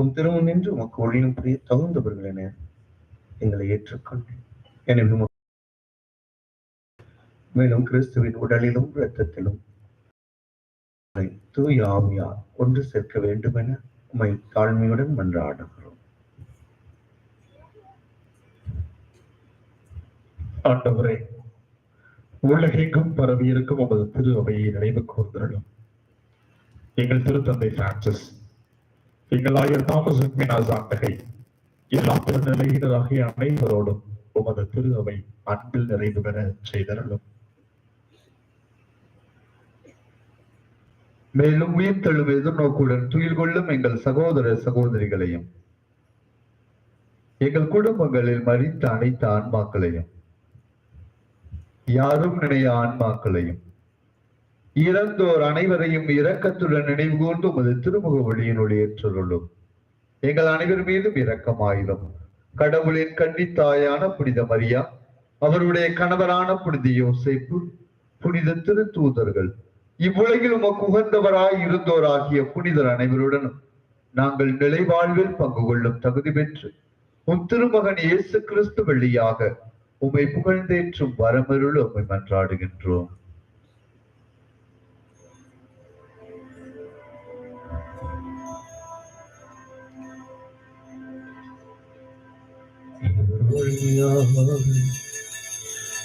உன் திருமணம் நின்று உமக்கு ஒளியும் புரிய தகுந்தவர்கள் என எங்களை ஏற்றுக்கொண்டேன். எனவே மேலும் கிறிஸ்துவின் உடலிலும் இரத்தத்திலும் தூய ஆவியார் ஒன்று சேர்க்க வேண்டும் என உமை தாழ்மையுடன் மன்றாடுகிறோம். ஆண்டவரே உலகெங்கும் பரவியிருக்கும் உமது திரு அவையை நினைவு கூர்ந்தருளும் எங்கள் திருத்தந்தை பிரான்சிஸ் எங்கள் ஆயர் தாமஸ் மினாஸ் எல்லா அனைவரோடும் உமது திரு அவை அன்பில் நிறைவு பெற செய்தரலும் மேலும் உயிர்த்தெழும் எதிர்நோக்குடன் துயில் கொள்ளும் எங்கள் சகோதர சகோதரிகளையும் எங்கள் குடும்பங்களில் மறித்த அனைத்து ஆன்மாக்களையும் யாரும் நினைய ஆன்மாக்களையும் இறந்தோர் அனைவரையும் இரக்கத்துடன் நினைவு கூர்ந்து உமது திருமுக ஒளியினுடைய ஏற்றுள்ளும் எங்கள் அனைவர் மீதும் இரக்கமாயிரும். கடவுளின் கன்னித்தாயான புனித மரியா அவருடைய கணவரான புனித யோசேப்பு புனித திருத்தூதர்கள் இவ்வுலகில் உமக்கு உகந்தவராய் இருந்தோராகிய புனிதர் அனைவருடனும் நாங்கள் நிலைவாழ்வில் பங்கு கொள்ளும் தகுதி பெற்று உம் திருமகன் இயேசு கிறிஸ்து வழியாக உம்மை புகழ்ந்தேற்றும் வரமருள் உம்மை மன்றாடுகின்றோம்.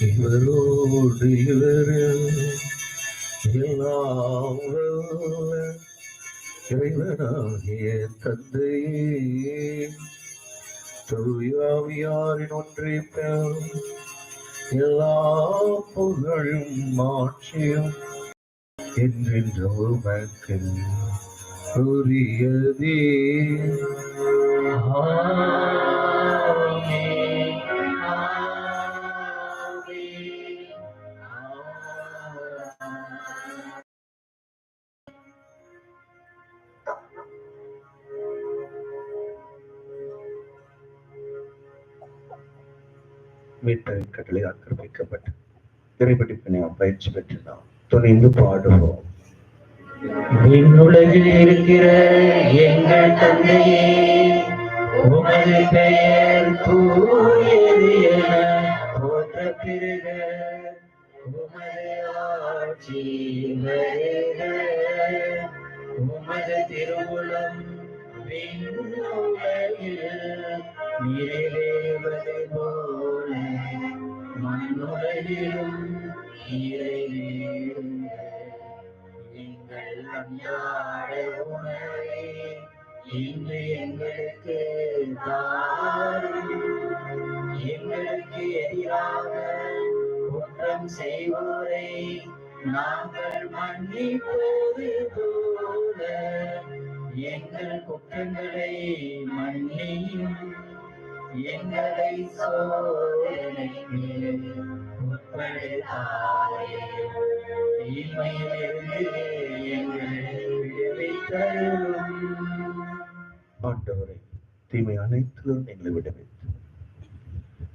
இவரோடு இவரில் எல்லாம் இறைவனாகிய தந்தையே தொழுவியாவியாரின் ஒன்றே பெறும் எல்லா புகழும் மாட்சியும் என்றென்று உமக்கு உரியதே மீட்பரின் கட்டளை ஆக்கிரமிக்கப்பட்டு திரைப்படிப்பினை பயிற்சி பெற்று நாம் துணிந்து பாடுவோம். விண்ணுலகில் இருக்கிற எங்கள் தந்தையே உமது பெயர் தூயது என போற்ற பிறக உமது ஆட்சி வருக. உமது திருவுளம் விண்ணுலகில் போல மண்ணுலகிலும் நிறைவேறுக எங்கள் அன்றாட உணவை இன்று எங்களுக்கு எங்களுக்கு எதிராக குற்றம் செய்வோரை நாங்கள் மன்னிப்போது போல எங்கள் மன்னியும். எங்களை சோதனைக்கு தீமையிலிருந்து எங்களை ஆண்டவரை தீமை அனைத்திலும் எங்களை விடுவித்து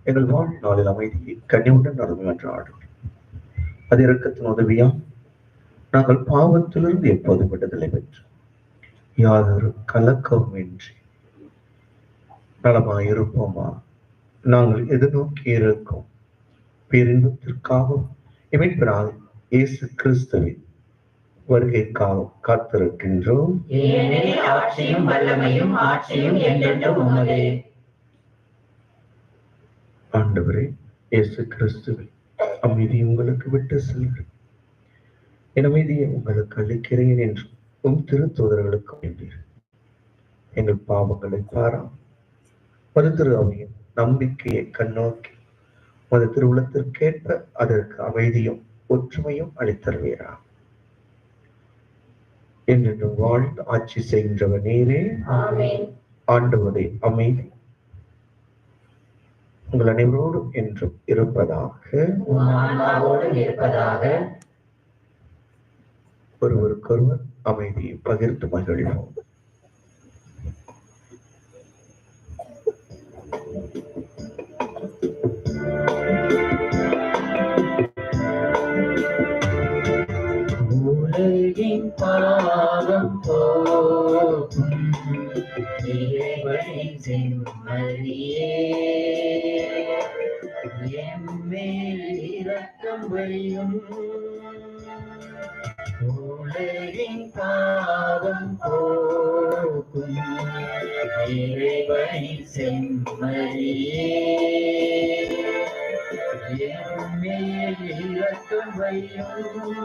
எங்கள் வாழ்நாளில் அமைதியை கனிவுடன் அருமை என்ற ஆடும் அது இறக்கத்தின் உதவியா நாங்கள் பாவத்திலிருந்து எப்போதும் விடுதலை பெற்று யாதொரு கலக்கமும் இன்றி நலமாய் இருப்போமா நாங்கள் எதிர்நோக்கி இருக்கும் பேரின்பத்திற்காகவும் இமைப்பினால் இயேசு கிறிஸ்துவின் வருகைக்காகவும் காத்திருக்கின்றோம். ஆட்சியும் வல்லமையும் ஆட்சியும் என்றென்றும் உமதே. ஆண்டவரே இயேசு கிறிஸ்துவை அமைதி உங்களுக்கு விட்டு செல்கிறேன் என் அமைதியை உங்களுக்கு அளிக்கிறேன் என்று உம் திருத்தூதர்களுக்கு வேண்டீர் எங்கள் பாவங்களை பாராம். மது திரு அவையின் நம்பிக்கையை கண்ணோக்கி மது திருவுளத்திற்கேற்ப அதற்கு அமைதியும் ஒற்றுமையும் அளித்தருவீரா. என்று வாழ்ந்து ஆட்சி செய்கின்றவர் நீரே. ஆமென். ஆண்டவரே அமைதி. உங்கள் அனைவரோடும் என்றும் இருப்பதாக. ஒருவருக்கொருவர் அமைதியை பகிர்ந்து மகிழ்வோம். உலகின் பாவம் போக்கும் இறைவனின் செம்மறியே. எம்மேல் இரக்கம் உலகின் பாவம் போக்கும் இறைவனின் செம்மறியே எம்மேல் இலக்கம் வையும்